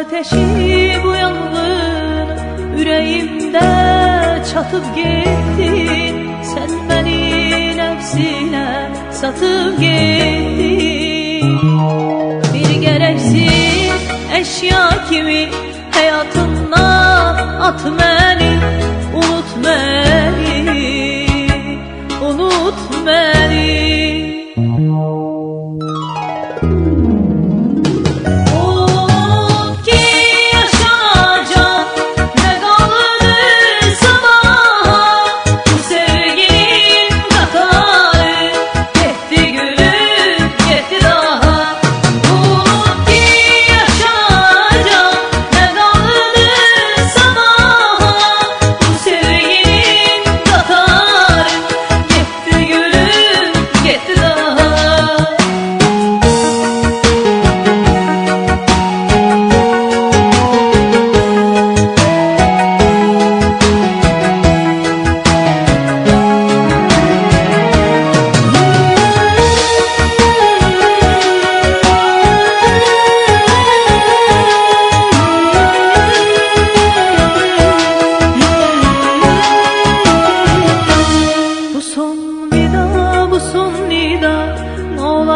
ateşi bu yangın Yüreğimde çatıp gittin Sen beni nefsine satıp gittin Bir gereksiz eşya kimi Hayatından at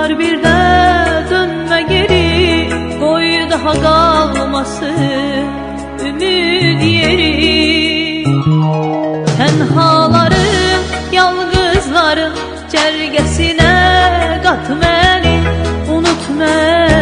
Olar bir de dönme geri Koy daha kalmasın ümid yeri. Tenhaların, yalgızların Cergesine kat beni, unut beni